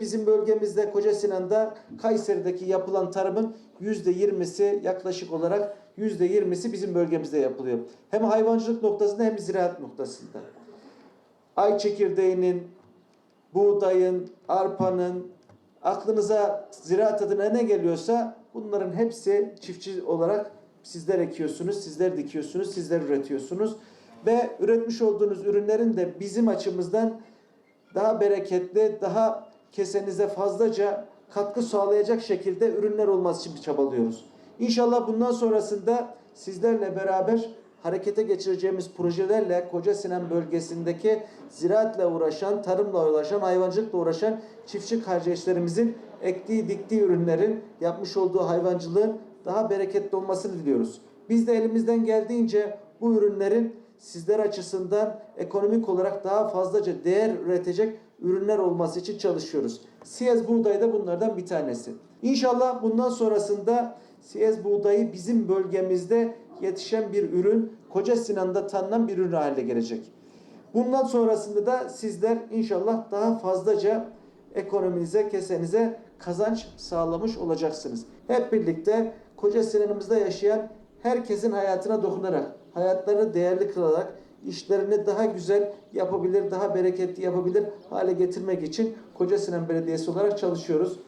bizim bölgemizde Koca Sinan'da Kayseri'deki yapılan tarımın yüzde yirmisi yaklaşık olarak yüzde yirmisi bizim bölgemizde yapılıyor. Hem hayvancılık noktasında hem ziraat noktasında. Ay çekirdeğinin, buğdayın, arpanın, aklınıza ziraat adına ne geliyorsa bunların hepsi çiftçi olarak sizler ekiyorsunuz, sizler dikiyorsunuz, sizler üretiyorsunuz. Ve üretmiş olduğunuz ürünlerin de bizim açımızdan daha bereketli, daha kesenize fazlaca katkı sağlayacak şekilde ürünler olması için çabalıyoruz. İnşallah bundan sonrasında sizlerle beraber harekete geçireceğimiz projelerle Koca Sinan bölgesindeki ziraatle uğraşan, tarımla uğraşan, hayvancılıkla uğraşan çiftçi kardeşlerimizin ektiği, diktiği ürünlerin yapmış olduğu hayvancılığın daha bereketli olmasını diliyoruz. Biz de elimizden geldiğince bu ürünlerin sizler açısından ekonomik olarak daha fazlaca değer üretecek ürünler olması için çalışıyoruz. Siyez buğday da bunlardan bir tanesi. İnşallah bundan sonrasında Siyez buğdayı bizim bölgemizde yetişen bir ürün, Koca Sinan'da tanınan bir ürün haline gelecek. Bundan sonrasında da sizler inşallah daha fazlaca ekonominize, kesenize kazanç sağlamış olacaksınız. Hep birlikte Koca Sinan'ımızda yaşayan herkesin hayatına dokunarak, hayatlarını değerli kılarak, işlerini daha güzel yapabilir, daha bereketli yapabilir hale getirmek için Koca Sinan Belediyesi olarak çalışıyoruz.